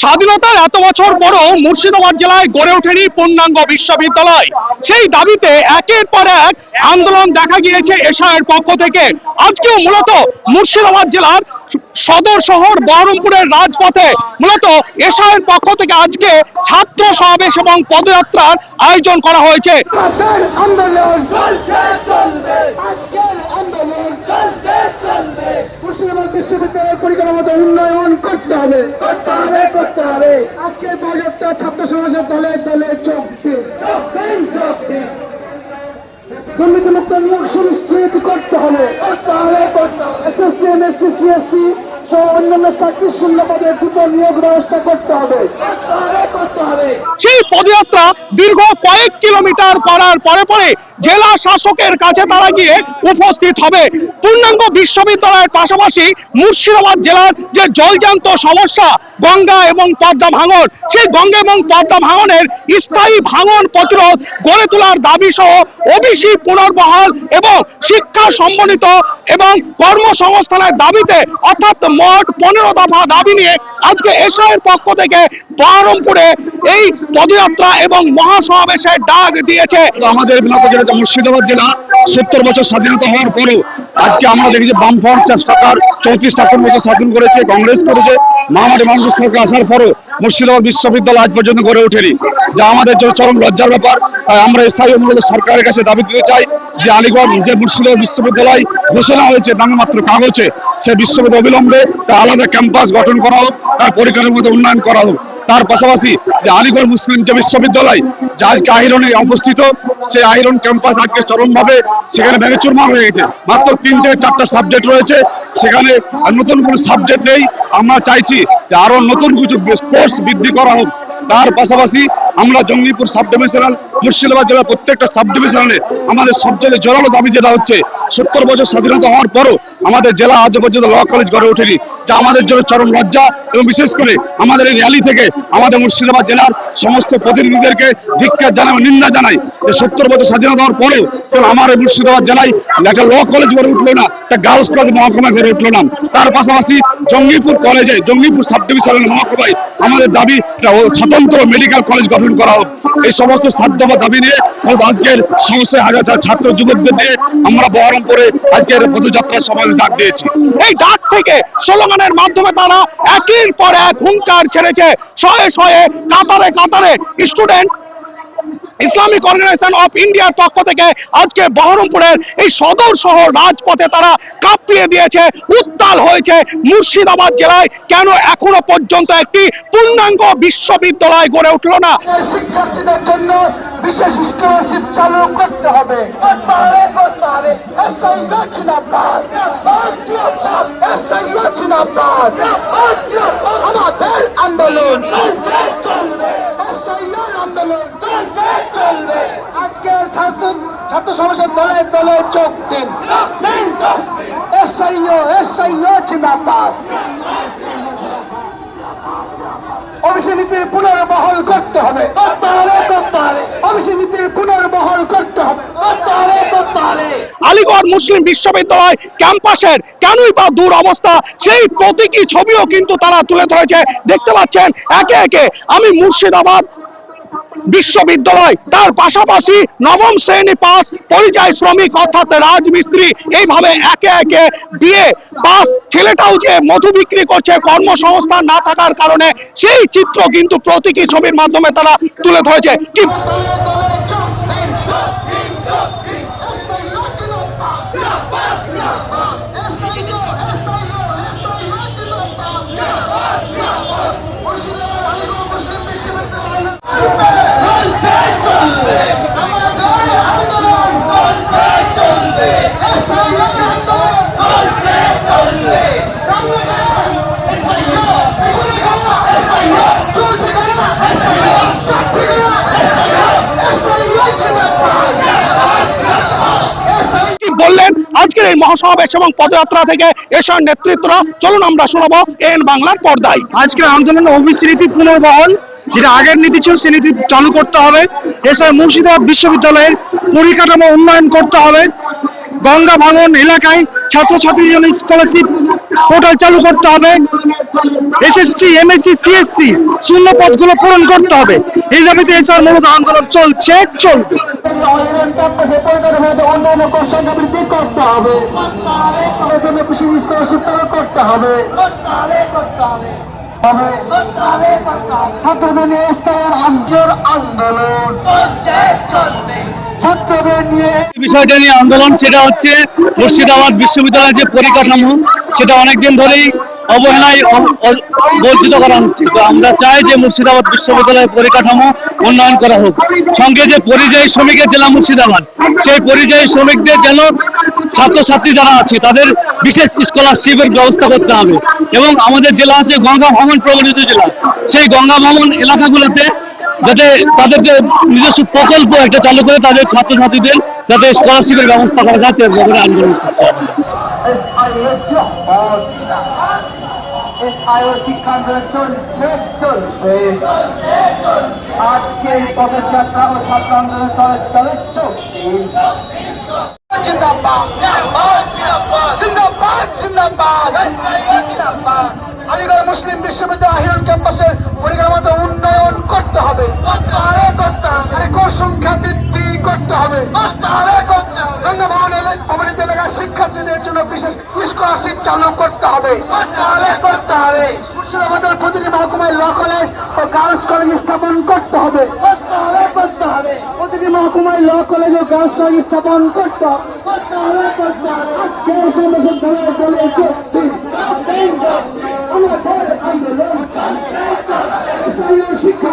স্বাধীনতার এত বছর পরও মুর্শিদাবাদ জেলায় গড়ে ওঠেনি পূর্ণাঙ্গ বিশ্ববিদ্যালয়। সেই দাবিতে একের পর এক আন্দোলন দেখা গিয়েছে এশায়ের পক্ষ থেকে। আজকেও মূলত মুর্শিদাবাদ জেলার সদর শহর বহরমপুরের রাজপথে মূলত এশায়ের পক্ষ থেকে আজকে ছাত্র সমাবেশ এবং পদযাত্রার আয়োজন করা হয়েছে। আন্দোলন আজকের আন্দোলন চলছে চলবে মুর্শিদাবাদ বিশ্ববিদ্যালয়ের পরিকাঠামোগত উন্নয়ন করতে হবে, করতে হবে করতে হবে। আজকের পদযাত্রা ছাত্র সমাজের দলে দলে যোগ দিন দুর্নীতিমুক্ত নিয়োগ সুনিশ্চিত করতে হবে। করতে হবে করতে হবে। এসএসসি এমএসসি সিএসসি সহ অন্যান্য চাকরি শূন্য পদে দ্রুত নিয়োগ ব্যবস্থা করতে হবে। সেই পদযাত্রা দীর্ঘ কয়েক কিলোমিটার করার পরে পরে জেলা শাসকের কাছে তারা গিয়ে উপস্থিত হবে। পূর্ণাঙ্গ বিশ্ববিদ্যালয়ের পাশাপাশি মুর্শিদাবাদ জেলার যে জলজান্ত সমস্যা, গঙ্গা এবং পদ্মা ভাঙন, সেই গঙ্গা এবং পদ্মা ভাঙনের স্থায়ী ভাঙন প্রতিরোধ গড়ে তোলার দাবি সহ ওবিসি পুনর্বহাল এবং শিক্ষা সম্বলিত এবং কর্মসংস্থানের দাবিতে অর্থাৎ মোট পনেরো দফা দাবি নিয়ে আজকে এশায়ের পক্ষ থেকে বহরমপুরে এই পদযাত্রা এবং মহাসমাবেশের ডাক দিয়েছে। আমাদের বিনত মুর্শিদাবাদ জেলা সত্তর বছর স্বাধীনতা হওয়ার পরেও আজকে আমরা দেখেছি বামফ্রন্ট সরকার চৌত্রিশ শাসন বছর শাসন করেছে, কংগ্রেস করেছে মহামারী মানুষের সরকার আসার পরও মুর্শিদাবাদ বিশ্ববিদ্যালয় আজ পর্যন্ত গড়ে ওঠেনি। যা আমাদের চরম লজ্জার ব্যাপার। তাই আমরা এসআই অনুরোধ সরকারের কাছে দাবি দিতে চাই যে আলিগড় যে মুর্শিদাবাদ বিশ্ববিদ্যালয় ঘোষণা হয়েছে মাত্র কাগজে, সে বিশ্ববিদ্যালয় অবিলম্বে তার আলাদা ক্যাম্পাস গঠন করা হোক, তার পরিকাঠামোগত উন্নয়ন করা হোক। তার পাশাপাশি যে আলিগড় মুসলিম যে বিশ্ববিদ্যালয়, যে আজকে আইরনে অবস্থিত, সেই আইরন ক্যাম্পাস আজকে চরমভাবে সেখানে ভেঙে চুরমার হয়ে গেছে। মাত্র তিন থেকে চারটা সাবজেক্ট রয়েছে, সেখানে নতুন কোনো সাবজেক্ট নেই। আমরা চাইছি যে আরও নতুন কিছু কোর্স বৃদ্ধি করা হোক। তার পাশাপাশি আমরা জঙ্গিপুর সাব ডিভিশনাল মুর্শিদাবাদ জেলার প্রত্যেকটা সাব ডিভিশনালে আমাদের সবচেয়ে জোরালো দাবি যেটা হচ্ছে, সত্তর বছর স্বাধীনতা হওয়ার পরও আমাদের জেলা আজ পর্যন্ত ল কলেজ গড়ে ওঠেনি, যা আমাদের জন্য চরম লজ্জা এবং বিশেষ করে আমাদের এই র্যালি থেকে আমাদের মুর্শিদাবাদ জেলার সমস্ত প্রতিনিধিদেরকে ধিক্ষার জানাই, নিন্দা জানাই যে সত্তর বছর স্বাধীনতা হওয়ার পরেও কেন আমার এই মুর্শিদাবাদ জেলায় একটা ল কলেজ গড়ে উঠল না, একটা গার্লস কলেজ মহকুমা গড়ে উঠল না। তার পাশাপাশি জঙ্গিপুর কলেজে, জঙ্গিপুর সাব ডিভিশনাল মহকুমায় আমাদের দাবি ও স্বতন্ত্র মেডিকেল কলেজ গঠন করা হোক। এই সমস্ত সাধ্য বা দাবি নিয়ে আজকের সমস্যা হাজার ছাত্র যুবকদের নিয়ে আমরা বহরমপুরে আজকের পদযাত্রার সময় ডাক দিয়েছি। এই ডাক থেকে স্লোগানের মাধ্যমে তারা একের পর এক হুঙ্কার ছেড়েছে। শয়ে শয়ে, কাতারে কাতারে স্টুডেন্ট ইসলামিক অর্গানাইজেশন অফ ইন্ডিয়ার পক্ষ থেকে আজকে বহরমপুরের এই সদর শহর রাজপথে তারা কাঁপিয়ে দিয়েছে, উত্তাল হয়েছে মুর্শিদাবাদ জেলায়। কেন এখনও পর্যন্ত একটি পূর্ণাঙ্গ বিশ্ববিদ্যালয় গড়ে উঠল না? শিক্ষার্থীদের জন্য বিশেষ স্কলারশিপ চালু করতে হবে। আন্দোলন। চলবে। আজকের ছাত্র ছাত্র সমাজের দলে দলে দিন। এসআইও এসআইও জিন্দাবাদ। অফিসে নীতির পুনর্বহল করতে হবে। অফিসে নীতির পুনর্বহল করতে হবে। আলিগড় মুসলিম বিশ্ববিদ্যালয় ক্যাম্পাসের কেনই বা দূর অবস্থা সেই প্রতীকী ছবিও কিন্তু তারা তুলে ধরেছে। দেখতে পাচ্ছেন একে একে আমি মুর্শিদাবাদ বিশ্ববিদ্যালয়। তার পাশাপাশি নবম শ্রেণি পাস পরিযায়ী শ্রমিক অর্থাৎ রাজমিস্ত্রি। এইভাবে একে একে বিয়ে পাস ছেলেটাও যে মধু বিক্রি করছে, কর্মসংস্থান না থাকার কারণে সেই চিত্র কিন্তু প্রতীকী ছবির মাধ্যমে তারা তুলে ধরেছে। কি কি বললেন? আজকের এই মহাসমাবেশ এবং পদযাত্রা থেকে এসব নেতৃত্বরা, চলুন আমরা শোনাবো এন বাংলার পর্দায়। আজকের আন্দোলনে ওবিসি নীতি পুনর্বহল, যেটা আগের নীতি ছিল সেই নীতি চালু করতে হবে। এছাড়া মুর্শিদাবাদ বিশ্ববিদ্যালয়ের পরিকাঠামো উন্নয়ন করতে হবে। গঙ্গা ভাঙন এলাকায় ছাত্রছাত্রীর জন্য স্কলারশিপ পোর্টাল চালু করতে হবে। এসএসসি, এমএসসি, সিএসসি, শূন্য পদগুলো পূরণ করতে হবে এই দাবিতে এসআর মূলত আন্দোলন চলছে, চলবে অন্যান্য। ছাত্রদের আন্দোলন বিষয়টা নিয়ে আন্দোলন, সেটা হচ্ছে মুর্শিদাবাদ বিশ্ববিদ্যালয়ের যে পরিকাঠামো, সেটা অনেকদিন ধরেই অবহেলায় বঞ্চিত করা হচ্ছে। তো আমরা চাই যে মুর্শিদাবাদ বিশ্ববিদ্যালয়ের পরিকাঠামো উন্নয়ন করা হোক। সঙ্গে যে পরিযায়ী শ্রমিকের জেলা মুর্শিদাবাদ, সেই পরিযায়ী শ্রমিকদের যেন ছাত্রছাত্রী যারা আছে, তাদের বিশেষ স্কলারশিপের ব্যবস্থা করতে হবে। এবং আমাদের জেলা হচ্ছে গঙ্গা ভ্রমণ প্রবণিত জেলা। সেই গঙ্গা ভ্রমণ এলাকাগুলোতে যাতে তাদের যে নিজস্ব প্রকল্প একটা চালু করে তাদের ছাত্রছাত্রীদের যাতে স্কলারশিপের ব্যবস্থা করা যাচ্ছে এর ব্যাপারে আন্দোলন করছে আলিগড় মুসলিম বিশ্ববিদ্যালয় হিরন ক্যাম্পাসের পরিকাঠামোতে উন্নয়ন করতে হবে। করতে সংখ্যা বৃদ্ধি করতে হবে? গঙ্গা ভবন অবনীত এলাকার শিক্ষার্থীদের জন্য বিশেষ স্কলারশিপ চালু করতে হবে। করতে হবে মুর্শিদাবাদের প্রতিটি মহকুমায় ল কলেজ ও গার্লস কলেজ স্থাপন করতে হবে। করতে হবে প্রতিটি মহকুমায় ল কলেজ ও গার্লস কলেজ স্থাপন করতে হবে। আজকে শিক্ষা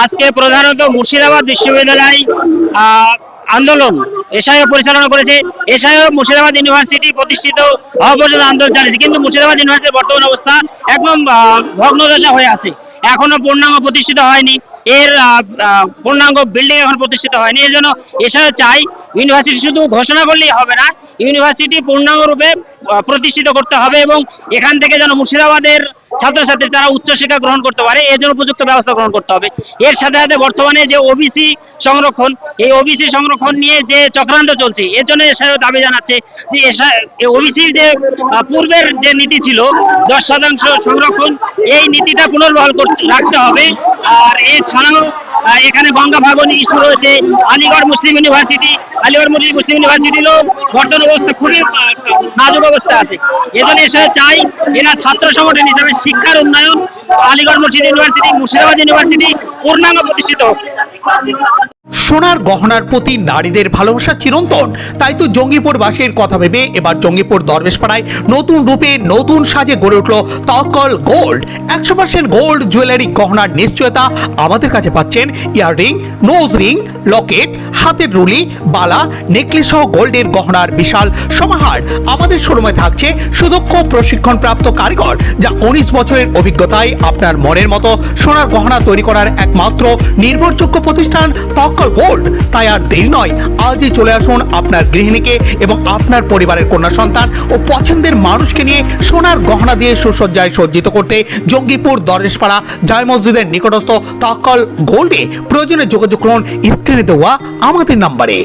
আজকে প্রধানত মুর্শিদাবাদ বিশ্ববিদ্যালয় আন্দোলন, এসআইও পরিচালনা করেছে। এসআইও মুর্শিদাবাদ ইউনিভার্সিটি প্রতিষ্ঠিত হওয়া পর্যন্ত আন্দোলন চালিয়েছে। কিন্তু মুর্শিদাবাদ ইউনিভার্সিটির বর্তমান অবস্থা একদম ভগ্নদশা হয়ে আছে। এখনও পূর্ণাঙ্গ প্রতিষ্ঠিত হয়নি। এর পূর্ণাঙ্গ বিল্ডিং এখন প্রতিষ্ঠিত হয়নি। এর জন্য এসআইও চাই। ইউনিভার্সিটি শুধু ঘোষণা করলেই হবে না, ইউনিভার্সিটি পূর্ণাঙ্গ রূপে প্রতিষ্ঠিত করতে হবে এবং এখান থেকে যেন মুর্শিদাবাদের ছাত্রছাত্রী তারা উচ্চশিক্ষা গ্রহণ করতে পারে, এর জন্য উপযুক্ত ব্যবস্থা গ্রহণ করতে হবে। এর সাথে সাথে বর্তমানে যে ওবিসি সংরক্ষণ, এই ওবিসি সংরক্ষণ নিয়ে যে চক্রান্ত চলছে, এর জন্য এসআইও দাবি জানাচ্ছে যে ওবিসির যে পূর্বের যে নীতি ছিল, দশ শতাংশ সংরক্ষণ, এই নীতিটা পুনর্বহাল করতে, রাখতে হবে। আর এছাড়াও এখানে গঙ্গা ভাগনী ইস্যু রয়েছে। Aligarh Muslim University, Aligarh Muslim ইউনিভার্সিটিরও বর্তমান অবস্থা খুবই নাজুক অবস্থা আছে। এজন্য এসে চাই এরা ছাত্র সংগঠন হিসাবে শিক্ষার উন্নয়ন, Aligarh Muslim University, Murshidabad University পূর্ণাঙ্গ প্রতিষ্ঠিত হোক। সোনার গহনার প্রতি নারীদের ভালোবাসা চিরন্তন। তাই তো জঙ্গিপুরবাসীর কথা ভেবে এবার জঙ্গিপুর দরবেশপাড়ায় নতুন রূপে নতুন সাজে গড়ে উঠল তকল গোল্ড। একশো পার্সেন্ট গোল্ড জুয়েলারি গহনার নিশ্চয়তা আমাদের কাছে পাচ্ছেন ইয়াররিং, নোজ রিং, লকেট, হাতের রুলি, বালা, নেকলেস সহ গোল্ডের গহনার বিশাল সমাহার। আমাদের শোরুমে থাকছে সুদক্ষ প্রশিক্ষণপ্রাপ্ত কারিগর, যা উনিশ বছরের অভিজ্ঞতায় আপনার মনের মতো সোনার গহনা তৈরি করার একমাত্র নির্ভরযোগ্য প্রতিষ্ঠান তক্কল গোল্ড তাই আর দেরি নয়, আজই চলে আসুন আপনার গৃহিণীকে এবং আপনার পরিবারের কন্যা সন্তান ও পছন্দের মানুষকে নিয়ে সোনার গহনা দিয়ে সুসজ্জায় সজ্জিত করতে জঙ্গিপুর দরেশপাড়া জয় মসজিদের নিকটস্থ তকল গোল্ডে প্রয়োজনে যোগাযোগ করুন, স্ক্রিনে দেওয়া আমাদের নাম্বারে।